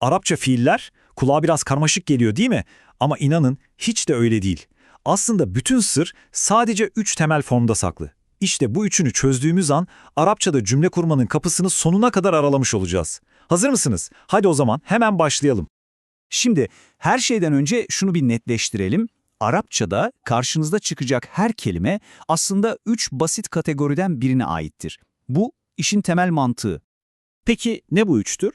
Arapça fiiller kulağa biraz karmaşık geliyor değil mi? Ama inanın hiç de öyle değil. Aslında bütün sır sadece üç temel formda saklı. İşte bu üçünü çözdüğümüz an Arapçada cümle kurmanın kapısını sonuna kadar aralamış olacağız. Hazır mısınız? Hadi o zaman hemen başlayalım. Şimdi her şeyden önce şunu bir netleştirelim. Arapçada karşınızda çıkacak her kelime aslında üç basit kategoriden birine aittir. Bu işin temel mantığı. Peki ne bu üçtür?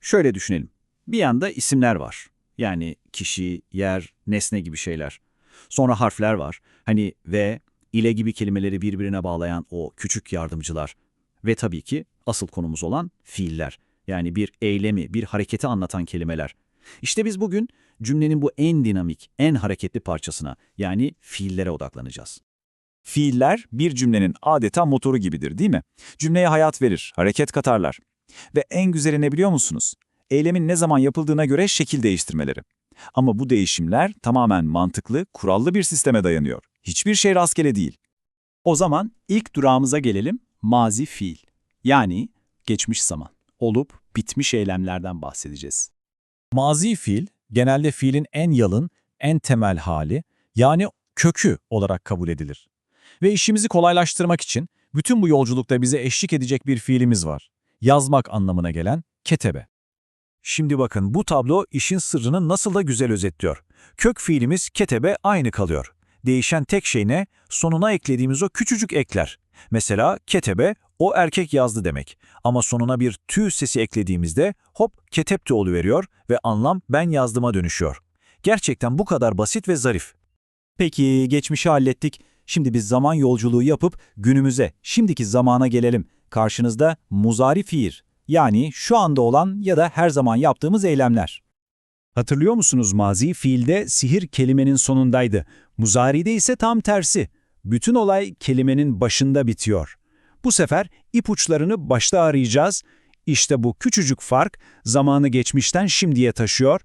Şöyle düşünelim. Bir yanda isimler var. Yani kişi, yer, nesne gibi şeyler. Sonra harfler var. Hani ve, ile gibi kelimeleri birbirine bağlayan o küçük yardımcılar. Ve tabii ki asıl konumuz olan fiiller. Yani bir eylemi, bir hareketi anlatan kelimeler. İşte biz bugün cümlenin bu en dinamik, en hareketli parçasına yani fiillere odaklanacağız. Fiiller bir cümlenin adeta motoru gibidir değil mi? Cümleye hayat verir, hareket katarlar. Ve en güzeli ne biliyor musunuz? Eylemin ne zaman yapıldığına göre şekil değiştirmeleri. Ama bu değişimler tamamen mantıklı, kurallı bir sisteme dayanıyor. Hiçbir şey rastgele değil. O zaman ilk durağımıza gelelim, mazi fiil. Yani geçmiş zaman, olup bitmiş eylemlerden bahsedeceğiz. Mazi fiil genelde fiilin en yalın, en temel hali yani kökü olarak kabul edilir. Ve işimizi kolaylaştırmak için bütün bu yolculukta bize eşlik edecek bir fiilimiz var. Yazmak anlamına gelen ketebe. Şimdi bakın bu tablo işin sırrını nasıl da güzel özetliyor. Kök fiilimiz ketebe aynı kalıyor. Değişen tek şey ne? Sonuna eklediğimiz o küçücük ekler. Mesela ketebe o erkek yazdı demek. Ama sonuna bir tü sesi eklediğimizde hop ketepte oluveriyor ve anlam ben yazdıma dönüşüyor. Gerçekten bu kadar basit ve zarif. Peki geçmişi hallettik. Şimdi biz zaman yolculuğu yapıp günümüze, şimdiki zamana gelelim. Karşınızda muzari fiil. Yani şu anda olan ya da her zaman yaptığımız eylemler. Hatırlıyor musunuz mazi fiilde sihir kelimenin sonundaydı. Muzari'de ise tam tersi. Bütün olay kelimenin başında bitiyor. Bu sefer ipuçlarını başta arayacağız. İşte bu küçücük fark zamanı geçmişten şimdiye taşıyor.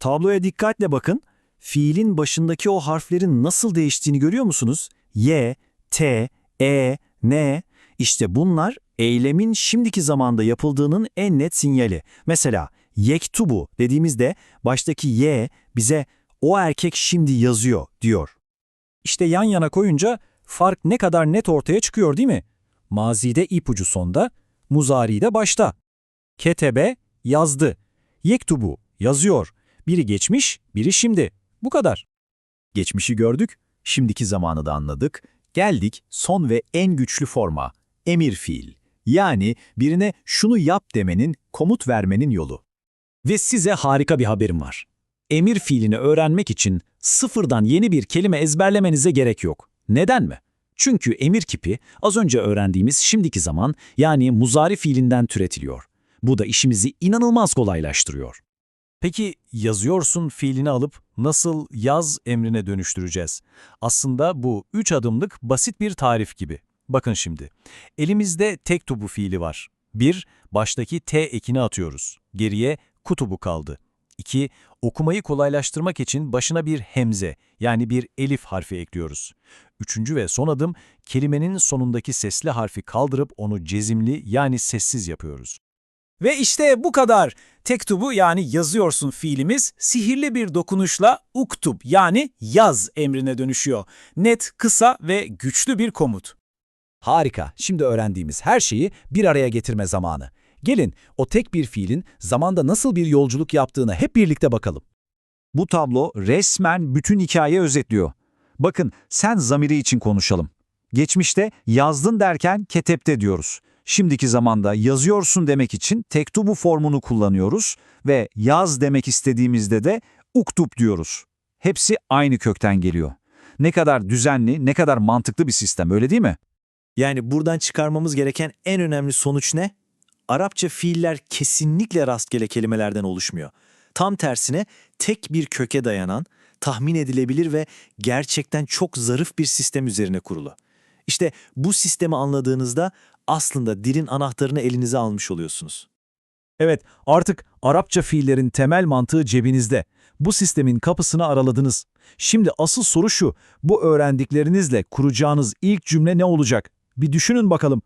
Tabloya dikkatle bakın. Fiilin başındaki o harflerin nasıl değiştiğini görüyor musunuz? Y, T, E, N. İşte bunlar eylemin şimdiki zamanda yapıldığının en net sinyali. Mesela yektubu dediğimizde baştaki Y bize o erkek şimdi yazıyor diyor. İşte yan yana koyunca fark ne kadar net ortaya çıkıyor değil mi? Mazide ipucu sonda, muzari'de başta. Ketebe yazdı. Yektubu yazıyor. Biri geçmiş, biri şimdi. Bu kadar. Geçmişi gördük, şimdiki zamanı da anladık. Geldik son ve en güçlü forma, emir fiil. Yani birine şunu yap demenin, komut vermenin yolu. Ve size harika bir haberim var. Emir fiilini öğrenmek için sıfırdan yeni bir kelime ezberlemenize gerek yok. Neden mi? Çünkü emir kipi az önce öğrendiğimiz şimdiki zaman yani muzari fiilinden türetiliyor. Bu da işimizi inanılmaz kolaylaştırıyor. Peki yazıyorsun fiilini alıp nasıl yaz emrine dönüştüreceğiz? Aslında bu üç adımlık basit bir tarif gibi. Bakın şimdi. Elimizde tek tubu fiili var. 1. Baştaki T ekini atıyoruz. Geriye kutubu kaldı. 2. Okumayı kolaylaştırmak için başına bir hemze yani bir elif harfi ekliyoruz. Üçüncü ve son adım kelimenin sonundaki sesli harfi kaldırıp onu cezimli yani sessiz yapıyoruz. Ve işte bu kadar. Tektubu yani yazıyorsun fiilimiz sihirli bir dokunuşla uktub yani yaz emrine dönüşüyor. Net, kısa ve güçlü bir komut. Harika. Şimdi öğrendiğimiz her şeyi bir araya getirme zamanı. Gelin o tek bir fiilin zamanda nasıl bir yolculuk yaptığını hep birlikte bakalım. Bu tablo resmen bütün hikayeyi özetliyor. Bakın sen zamiri için konuşalım. Geçmişte yazdın derken ketepte diyoruz. Şimdiki zamanda yazıyorsun demek için tektubu formunu kullanıyoruz ve yaz demek istediğimizde de uktub diyoruz. Hepsi aynı kökten geliyor. Ne kadar düzenli, ne kadar mantıklı bir sistem öyle değil mi? Yani buradan çıkarmamız gereken en önemli sonuç ne? Arapça fiiller kesinlikle rastgele kelimelerden oluşmuyor. Tam tersine tek bir köke dayanan, tahmin edilebilir ve gerçekten çok zarif bir sistem üzerine kurulu. İşte bu sistemi anladığınızda aslında dilin anahtarını elinize almış oluyorsunuz. Evet, artık Arapça fiillerin temel mantığı cebinizde. Bu sistemin kapısını araladınız. Şimdi asıl soru şu, bu öğrendiklerinizle kuracağınız ilk cümle ne olacak? Bir düşünün bakalım.